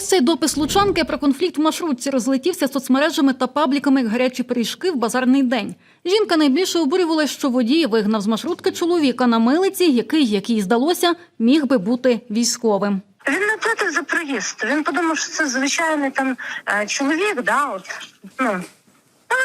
Ось цей допис Лучанки про конфлікт в маршрутці розлетівся соцмережами та пабліками як гарячі пиріжки в базарний день. Жінка найбільше обурювалася, що водій вигнав з маршрутки чоловіка на милиці, який, як їй здалося, міг би бути військовим. Він не платив за проїзд. Він подумав, що це звичайний там е, чоловік, да, от, ну.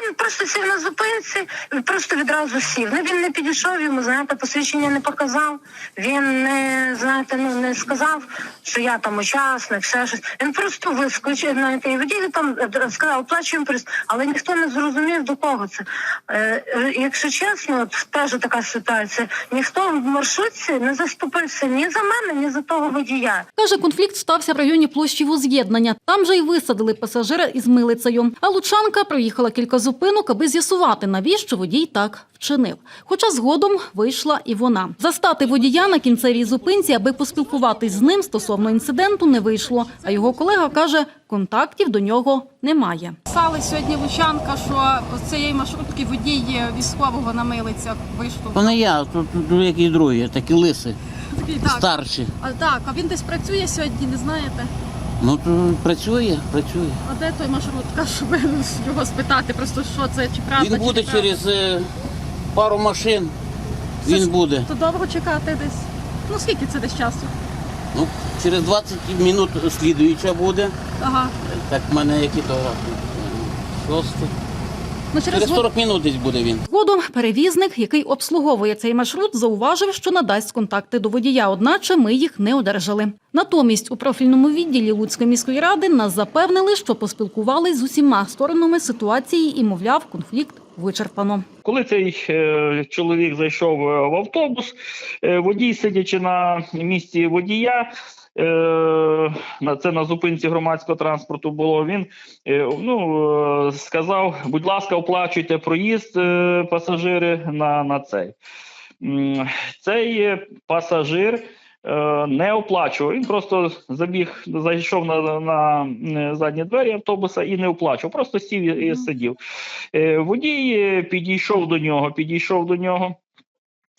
Він просто сів на зупинці, просто відразу сів. Ну він не підійшов йому, знаєте, посвідчення не показав. Він не знаєте, ну не сказав, що я там учасник, все щось. Він просто вискочив, знаєте, і водій там е, сказав, оплачуємо приз, але ніхто не зрозумів до кого це. Е, е, якщо чесно, от теж така ситуація. Ніхто в маршрутці не заступився ні за мене, ні за того водія. Каже, конфлікт стався в районі площі воз'єднання. Там же й висадили пасажира із милицею. А Лучанка проїхала кілька зупинок, аби з'ясувати, навіщо водій так вчинив. Хоча згодом вийшла і вона. Застати водія на кінцевій зупинці, аби поспілкуватись з ним стосовно інциденту, не вийшло. А його колега каже, контактів до нього немає. Писали сьогодні Лучанка, що з цієї маршрутки водій військового на милицях вийшов. То не я, то, то другі, такі лиси, так, старші. а, так, а він десь працює сьогодні, не знаєте? Ну працює, працює. А де той маршрутка, щоб його спитати, просто що це, чи правда, Він чи буде неправда? через е, пару машин. Це Він буде. То довго чекати десь? Ну скільки це десь часу? Ну, через 20 минут слідуюча буде. Ага. Так в мене які то шостий. Ну через, Через 40 минут десь буде він. Згодом перевізник, який обслуговує цей маршрут, зауважив, що надасть контакти до водія, одначе ми їх не одержали. Натомість у профільному відділі Луцької міської ради нас запевнили, що поспілкувались з усіма сторонами ситуації і, мовляв, конфлікт вичерпано. Коли цей е, чоловік зайшов е, в автобус, е, водій, сидячи на місці водія, на це на зупинці громадського транспорту було. Він ну, сказав: будь ласка, оплачуйте проїзд пасажири на, на цей. Цей пасажир. Е, Не оплачував. Він просто забіг, зайшов на, на е, задні двері автобуса і не оплачував. Просто сів і, сидів. Е, Водій підійшов до нього, підійшов до нього.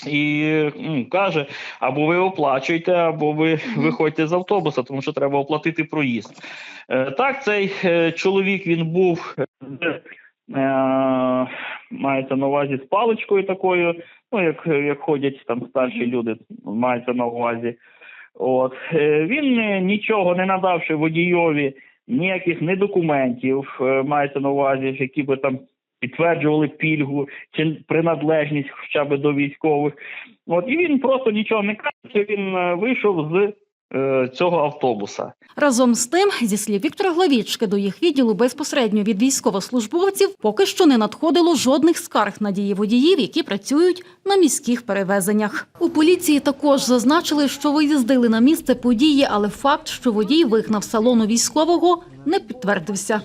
І м, каже: або ви оплачуєте, або ви виходьте з автобуса, тому що треба оплатити проїзд. Е, так, цей чоловік він був е, мається на увазі з паличкою такою, ну як, як ходять там старші люди, мається на увазі. От Е, він нічого не надавши водійові ніяких не документів, е, мається на увазі, які би там підтверджували пільгу чи приналежність хоча б до військових. От і він просто нічого не каже. Він е, вийшов з цього автобуса. Разом з тим, зі слів Віктора Главічки, до їх відділу безпосередньо від військовослужбовців поки що не надходило жодних скарг на дії водіїв, які працюють на міських перевезеннях. У поліції також зазначили, що виїздили на місце події, але факт, що водій вигнав салону військового, не підтвердився.